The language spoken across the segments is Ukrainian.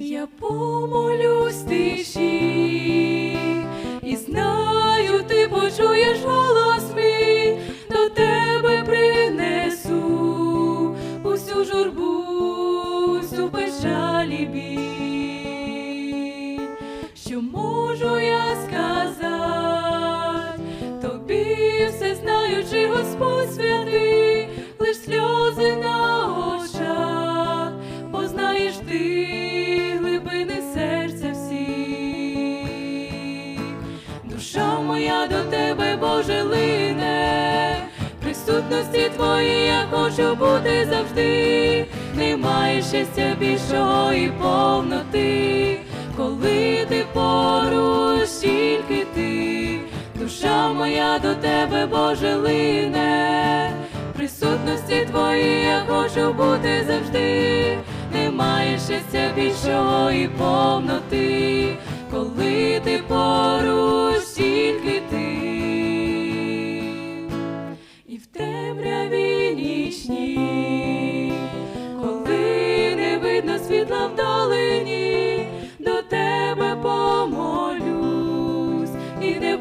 Я помолюсь тиші, і знаю, ти почуєш голос мій, до тебе принесу усю журбу, всю печалі біль, що можу. До тебе, Боже, лине, присутності твоїй я хочу бути завжди. Немає щастя більшого і повноти, коли ти поруч, тільки ти, душа моя до тебе, Боже, лине, присутності твоїй я хочу бути завжди. Немає щастя більшого і повноти, коли ти поруч,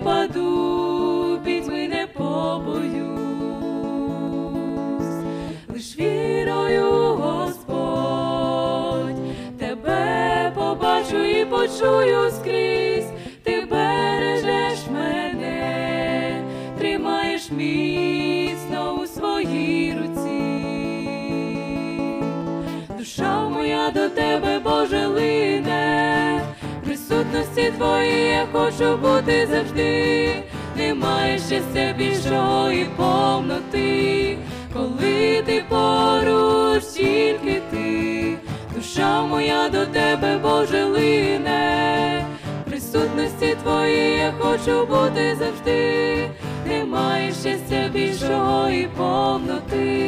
впаду, пітьми не побоюсь, лиш вірою, Господь, тебе побачу і почую скрізь, ти бережеш мене, тримаєш міцно у своїй руці. Душа моя до тебе, Боже, лине, присутності твоїй я хочу бути завжди. Немає щастя більшого і повноти, коли ти поруч, тільки ти, душа моя до тебе, Боже, лине, в присутності твоїй я хочу бути завжди. Немає щастя більшого і повноти.